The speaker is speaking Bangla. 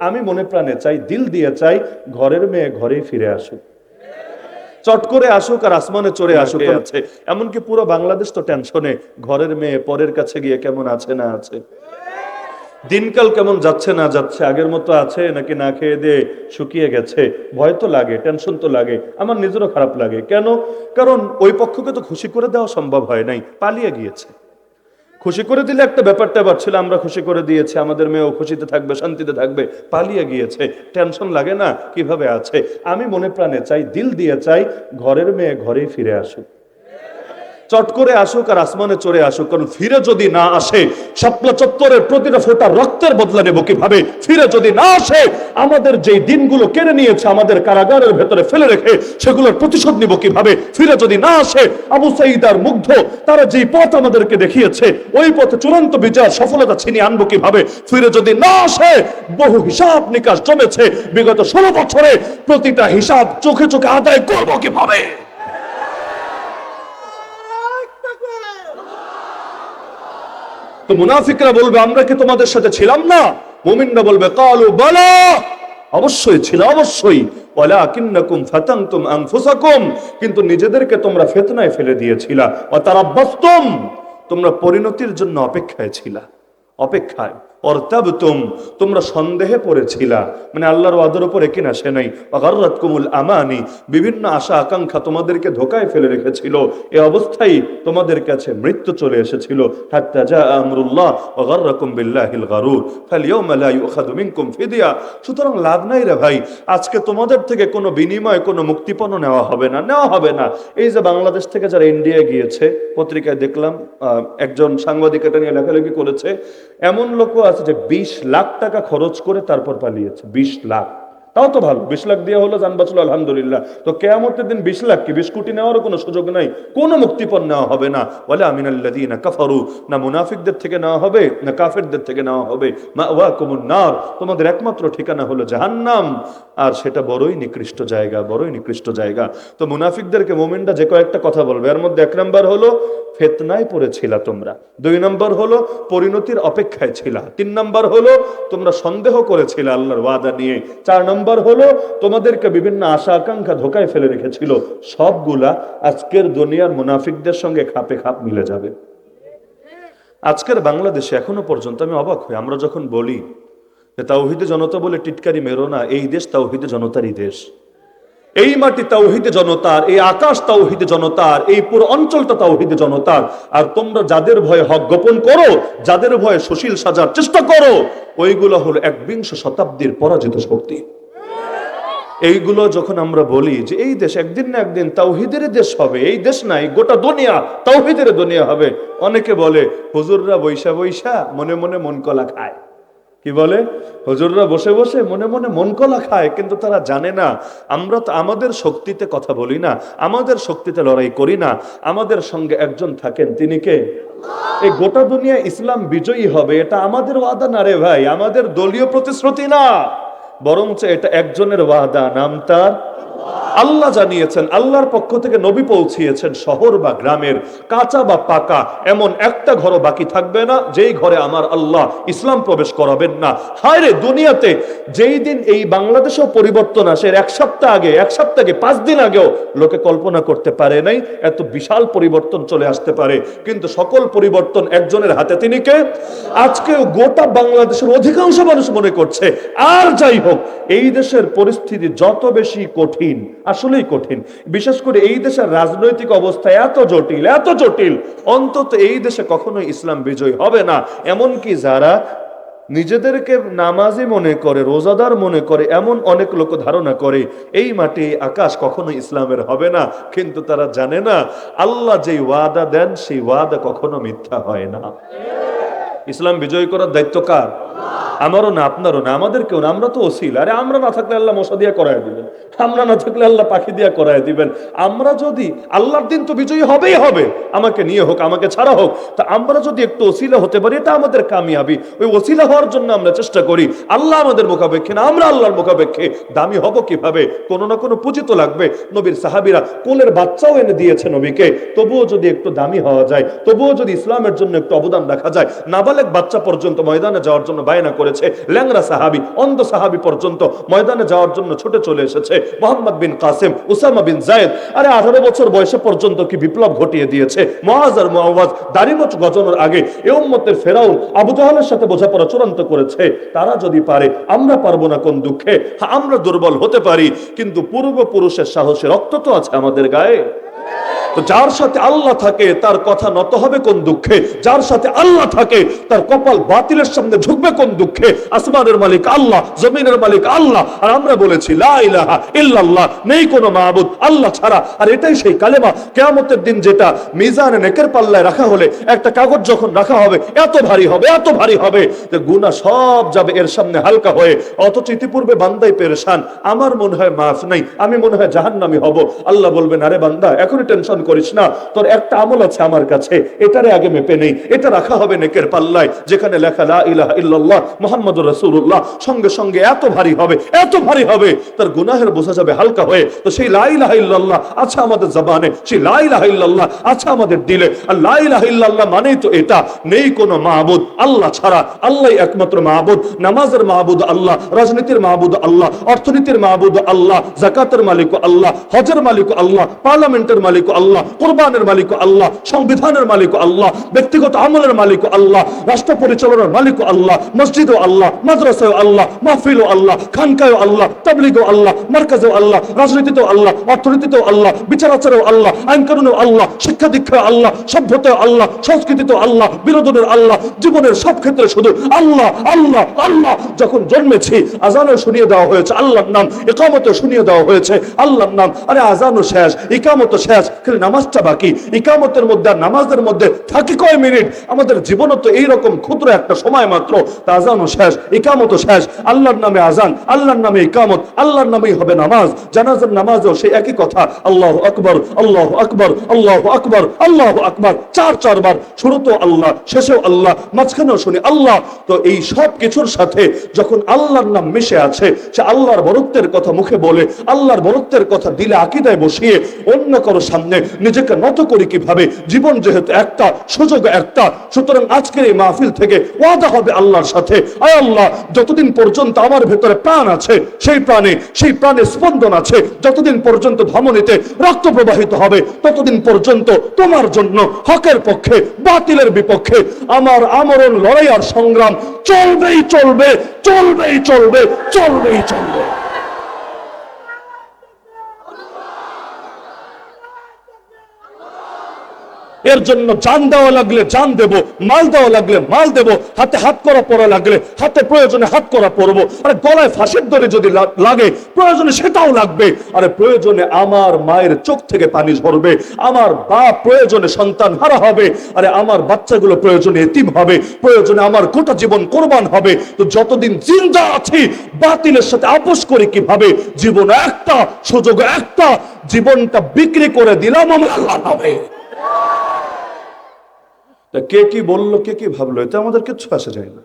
আমি মনে প্রাণে চাই দিল দিয়ে চাই ঘরের মেয়ে ঘরেই ফিরে আসুক। চট করে আসুক আর আসমানে চড়ে আসুক। আছে। এমনকি পুরো বাংলাদেশ তো টেনশনে ঘরের মেয়ে পরের কাছে গিয়ে কেমন আছে না আছে। দিনকাল কেমন যাচ্ছে না যাচ্ছে আগের মতো আছে নাকি না খেয়ে দিয়ে শুকিয়ে গেছে? ভয় তো লাগে টেনশন তো লাগে আমার নিজেরও খারাপ লাগে। কেন? কারণ ওই পক্ষকে তো খুশি করে দেওয়া সম্ভব হয় নাই পালিয়ে গিয়েছে। খুশি করে দিলে একটা ব্যাপারটা, এবার ছিল, আমরা খুশি করে দিয়েছি, আমাদের মেয়েও খুশিতে থাকবে, শান্তিতে থাকবে, পালিয়ে গিয়েছে। টেনশন লাগে না কীভাবে আছে। আমি মনে প্রাণে চাই, দিল দিয়ে চাই, ঘরের মেয়ে ঘরেই ফিরে আসুক। চট করে আসুক আর আসমানে চড়ে আসুক। কারণ ফিরে যদি না আসে স্বপ্ন চত্বরের প্রতিটা ফোঁটা রক্তের বদলা নেব কীভাবে? ফিরে যদি না আসে, আমাদের যে দিনগুলো কেড়ে নিয়েছে, আমাদের কারাগারের ভেতরে ফেলে রেখে সেগুলোর প্রতিশোধ নিব কীভাবে? ফিরে যদি না আসে, আবু সাইদ আর মুগ্ধ, তারা যেই পথ আমাদেরকে দেখিয়েছে, ওই পথে চূড়ান্ত বিজয় সফলতা ছিনিয়ে আনব কীভাবে? ফিরে যদি না আসে, বহু হিসাব নিকাশ জমেছে। বিগত ষোলো বছরে প্রতিটা হিসাব চোখে চোখে আদায় করব কীভাবে? তো মুনাফিকরা বলবে, আমরা কি তোমাদের সাথে ছিলাম না? মুমিনরা বলবে, কালু বলা। অবশ্যই ছিল, অবশ্যই। ওয়ালাকিন্নাকুম ফাতানতুম আনফুসাকুম। কিন্তু নিজেদেরকে তোমরা ফিতনায় ফেলে দিয়েছিলা। ওয়া তারাব্বাসতুম। তোমরা পরিণতির জন্য অপেক্ষায় ছিলা। অপেক্ষায়। তোমরা সন্দেহে পড়েছিলা। মানে আল্লাহর কিনা সে নাই। কুমুল আমানি, বিভিন্ন আশা, আকাঙ্ক্ষা তোমাদেরকে ধোকায় ফেলে রেখেছিল। এ অবস্থায় তোমাদের কাছে মৃত্যু চলে এসেছিল। সুতরাং লাভ নাই রে ভাই, আজকে তোমাদের থেকে কোনো বিনিময় কোনো মুক্তিপণ নেওয়া হবে না, নেওয়া হবে না। এই যে বাংলাদেশ থেকে যারা ইন্ডিয়া গিয়েছে, পত্রিকায় দেখলাম একজন সাংবাদিক এটা নিয়ে লেখালেখি করেছে, এমন লোকও আছে যে বিশ লাখ টাকা খরচ করে তারপর পালিয়েছে। বিশ লাখ। তাও তো ভালো। বিশ লাখ দিয়ে হলো যান, বাঁচলো, আলহামদুলিল্লাহ। তো কেয়ামতের দিন বিশ লাখ কি বিশ কোটি নেওয়ারও কোনো সুযোগ নাই? কোনো মুক্তিপণ নেওয়া হবে না। বলে আমিনাল্লাদিনা কাফারু। না মুনাফিকদের থেকে নেওয়া হবে, না কাফেরদের থেকে নেওয়া হবে। মা ওয়া কুমুন নার। তোমাদের একমাত্র ঠিকানা হলো জাহান্নাম। আর সেটা বড়ই নিকৃষ্ট জায়গা, বড়ই নিকৃষ্ট জায়গা। তো মুনাফিকদেরকে মোমেনটা যে কয়েকটা কথা বলবে। এর মধ্যে এক নম্বর হলো ফেতনায় পড়েছিলা তোমরা। দুই নম্বর হলো পরিণতির অপেক্ষায় ছিলা। তিন নম্বর হলো তোমরা সন্দেহ করেছিলে আল্লাহর ওয়াদা নিয়ে। চার নম্বর হলো তোমাদেরকে বিভিন্ন আশা আকাঙ্ক্ষা ধোকায় ফেলে রেখেছিল। সবগুলা আজকের দুনিয়ার মুনাফিকদের সঙ্গে খাপে খাপ মিলে যাবে। আজকের বাংলাদেশে এখনও পর্যন্ত আমি অবাক হই। আমরা যখন বলি যে তাওহিদে জনতা বলে টিটকারি মেরো না, এই দেশ তাওহিদে জনতারই দেশ। এই মাটি তাওহিদে জনতার, এই আকাশ তাওহিদে জনতার, এই পুরো অঞ্চলটা তাওহিদে জনতার। আর তোমরা যাদের ভয়ে হক গোপন করো, যাদের ভয়ে সুশীল সাজার চেষ্টা করো, ওইগুলো হলো একবিংশ শতাব্দীর পরাজিত শক্তি। এইগুলো যখন আমরা বলি যে এই দেশ একদিন না একদিন তাওহিদের দেশ হবে, এই দেশ নাই, গোটা দুনিয়া তাওহিদের দুনিয়া হবে, অনেকে বলে, হুজুররা বৈশা বৈশা মনে মনে মন কলা খায়। কি বলে? হজুররা বসে বসে মনে মনে মন কলা খায়, কিন্তু তারা জানে না, আমরা তো আমাদের শক্তিতে কথা বলি না, আমাদের শক্তিতে লড়াই করি না, আমাদের সঙ্গে একজন থাকেন, তিনি কে? এই গোটা দুনিয়া ইসলাম বিজয়ী হবে, এটা আমাদের ওয়াদা না রে ভাই, আমাদের দলীয় প্রতিশ্রুতি না, বরঞ্চ এটা একজনের ওয়াদা, নাম তার আল্লাহ জানিয়েছেন, আল্লাহর পক্ষ থেকে নবী পৌঁছিয়েছেন শহর বা গ্রামের, কাঁচা বা পাকা, এমন একটা ঘরও বাকি থাকবে না, যেই ঘরে আমার আল্লাহ ইসলাম প্রবেশ করাবেন না। হায় রে দুনিয়াতে যেই দিন এই বাংলাদেশেও পরিবর্তন আসে এক সপ্তাহ আগে, এক সপ্তাহ আগে পাঁচ দিন আগেও লোকে কল্পনা করতে পারে নাই, এত বিশাল পরিবর্তন চলে আসতে পারে। কিন্তু সকল পরিবর্তন একজনের হাতে, তিনি কে? আজকেও গোটা বাংলাদেশের অধিকাংশ মানুষ মনে করছে, আর যাই হোক, এই দেশের পরিস্থিতি যত বেশি কঠিন আসলেই কঠিন। বিশেষ করে এই দেশের রাজনৈতিক অবস্থা এত জটিল এত জটিল। অন্তত এই দেশে কখনোই ইসলাম বিজয় হবে না। এমনকি যারা নিজেদেরকে নামাজি মনে করে, রোজাদার মনে করে, এমন অনেক লোক ধারণা করে, এই মাটি আকাশ কখনো ইসলামের হবে না। কিন্তু তারা জানে না, আল্লাহ যেই ওয়াদা দেন, সেই ওয়াদা কখনো মিথ্যা হয় না। ইসলাম বিজয় করার দায়িত্ব কার? আমারও না, আপনারও না আমাদের কেউ না, আমরা তো ওসিল। আরে আমরা না থাকলে আল্লাহ মশা দিয়ে করায় দিবেন। আমরা না থাকলে আল্লাহ পাখি দিয়ে করায় দিবেন। আমরা যদি, আল্লাহর দিন তো বিজয়ী হবেই হবে। আমাকে নিয়ে হোক, আমাকে ছাড়া হোক, তা আমরা যদি একটু ওসিলা হতে পারি, এটা আমাদের কামিয়াবি। ওই ওসিলা হওয়ার জন্য আমরা চেষ্টা করি। আল্লাহ আমাদের মোকাবেক্ষে না, আমরা আল্লাহর মোকাবেক্ষে দামি হব কীভাবে? কোনো না কোনো পুঁজি তো লাগবে। নবীর সাহাবিরা কোলের বাচ্চাও এনে দিয়েছে নবীকে। তবুও যদি একটু দামি হওয়া যায়, তবুও যদি ইসলামের জন্য একটু অবদান রাখা যায়, নাবালেক বাচ্চা পর্যন্ত ময়দানে যাওয়ার জন্য বায়না করে করেছে। ল্যাংরা সাহাবি, অন্ধ সাহাবি পর্যন্ত ময়দানে যাওয়ার জন্য ছুটে চলে এসেছে। মোহাম্মদ বিন কাসেম, উসামা বিন জায়েদ। আরে আঠারো বছর বয়সে পর্যন্ত কি বিপ্লব ঘটিয়ে দিয়েছে? মহাজ আর মহাজ দাড়িমচ গজনের আগে এ উম্মতের ফেরাউন আবু জাহালের সাথে বোঝাপড়া চূড়ান্ত করেছে। তারা যদি পারে, আমরা পারব না কোন দুঃখে। আমরা দুর্বল হতে পারি, কিন্তু পূর্বপুরুষের সাহসে রক্ত তো আছে আমাদের গায়ে। তো যার সাথে আল্লাহ থাকে, তার কথা নত হবে কোন দুঃখে? যার সাথে আল্লাহ থাকে, তার কপাল বাতিলের সামনে ঝুঁকবে কোন দুঃখে? আসমানের মালিক আল্লাহ, জমিনের মালিক আল্লাহ। আর আমরা বলেছি, লা ইলাহা ইল্লাল্লাহ, নেই কোনো মাহবুদ আল্লাহ ছাড়া। আর এটাই সেই কালেমা। কেয়ামতের দিন যেটা মিজানে নেকের পাল্লায় রাখা হলে, একটা কাগজ যখন রাখা হবে, এত ভারী হবে, এত ভারী হবে যে গুনাহ সব যাবে এর সামনে হালকা হয়ে। অথচ ইতিপূর্বে বান্দাই পেরেশান। আমার মনে হয় মাফ নাই, আমি মনে হয় জাহান্নামি হব। আল্লাহ বলবেন, আরে বান্দা, এখনই টেনশন করিস না। তোর একটা আমল আছে আমার কাছে। এটারে আগে মেপে নেই। এটা রাখা হবে নেকের পাল্লায়, যেখানে লেখা লা ইলাহা ইল্লাল্লাহ, মুহাম্মাদুর রাসূলুল্লাহ। সঙ্গে সঙ্গে এত ভারী হবে, এত ভারী হবে, তার গুনাহের বোঝা যাবে হালকা হয়ে। তো সেই লা ইলাহা ইল্লাল্লাহ আছে আমাদের জবানে। সেই লা ইলাহা ইল্লাল্লাহ আছে আমাদের দিলে। আর লা ইলাহা ইল্লাল্লাহ মানেই তো এটা, নেই কোনো মাহবুদ আল্লাহ ছাড়া। আল্লাহই একমাত্র মাহবুদ নামাজের মাহবুদ আল্লাহ, রাজনীতির মাহবুদ আল্লাহ, অর্থনীতির মাহবুদ আল্লাহ জাকাতের মালিক আল্লাহ, হজের মালিক আল্লাহ, পার্লামেন্টের মালিক আল্লাহ কোরবানের মালিক আল্লাহ, সংবিধানের মালিক আল্লাহ, ব্যক্তিগত আমলের মালিক আল্লাহ, রাষ্ট্র পরিচালনার মালিক আল্লাহ, মসজিদও আল্লাহ মাদ্রাসাও আল্লাহ, মাহফিলও আল্লাহ খানকায় আল্লাহ, তাবলিগও আল্লাহ, মার্কাজেও আল্লাহ, রাজনীতিতেও আল্লাহ, অর্থনীতিতেও আল্লাহ, বিচার আচারেও আল্লাহ, আইন কানুনেও আল্লাহ, শিক্ষা দীক্ষায় আল্লাহ, সভ্যতায় আল্লাহ, সংস্কৃতিতেও আল্লাহ, বিনোদনের আল্লাহ, জীবনের সব ক্ষেত্রে শুধু আল্লাহ আল্লাহ আল্লাহ, যখন জন্মেছি, আজানও শুনিয়ে দেওয়া হয়েছে, আল্লাহর নাম একামত শুনিয়ে দেওয়া হয়েছে, আল্লাহর নাম, আরে আজানও শেষ ইকামত শেষ নামাজটা বাকি, ইকামতের মধ্যে আর নামাজের মধ্যে থাকি কয় মিনিট? আমাদের জীবনও তো এইরকম ক্ষুদ্র একটা সময় মাত্র, তা আজানও শেষ, ইকামতও শেষ, আল্লাহর নামে আজান, আল্লাহর নামে ইকামত, আল্লাহর নামেই হবে নামাজ, জানাজার নামাজও সেই একই কথা, আল্লাহ আকবর আল্লাহ আকবর আল্লাহ আকবর আল্লাহ আকবর, চার, চারবার, শুরুতেও আল্লাহ, শেষেও আল্লাহ, মাঝখানেও শুনি আল্লাহ, তো এই সব কিছুর সাথে যখন আল্লাহর নাম মিশে আছে, সে আল্লাহর বরত্বের কথা মুখে বলে, আল্লাহর বরত্বের কথা দিলে আকিদায় বসিয়ে, অন্য কারও সামনে নিজেকে নত করি কীভাবে? জীবন যেহেতু একটা, সুযোগ একটা, সুতরাং আজকের এই মাহফিল থেকে ওয়াদা হবে আল্লাহর সাথে। আয় আল্লাহ, যতদিন পর্যন্ত আমার ভেতরে প্রাণ আছে, সেই প্রাণে সেই প্রাণে স্পন্দন আছে, যতদিন পর্যন্ত ধমনীতে রক্ত প্রবাহিত হবে, ততদিন পর্যন্ত তোমার জন্য হকের পক্ষে, বাতিলের বিপক্ষে আমার আমরণ, লড়াই আর সংগ্রাম চলবেই চলবে চলবেই চলবে চলবেই চলবে। এর জন্য জান দেওয়া লাগলে জান দেব, মাল দেওয়া লাগলে মাল দেব, হাতে হাত করা পড়া লাগলে হাতে প্রয়োজনে হাত করা পরবো আরে গলায় ফাঁসির দড়ি যদি লাগে, প্রয়োজনে সেটাও লাগবে। আরে প্রয়োজনে আমার মায়ের চোখ থেকে পানি ঝরবে, আমার বাপ প্রয়োজনে সন্তান হারা হবে, আরে আমার বাচ্চাগুলো প্রয়োজনে এতিম হবে, প্রয়োজনে আমার গোটা জীবন কোরবান হবে। তো যতদিন জিন্দা আছি, বাতিলের সাথে আপোষ করি কীভাবে? জীবন একটা, সুযোগ একটা, জীবনটা বিক্রি করে দিলাম আমার আল্লাহ তা কে কি বলল কে কি ভাবলো এতে আমাদের কিচ্ছু আসে যায় না।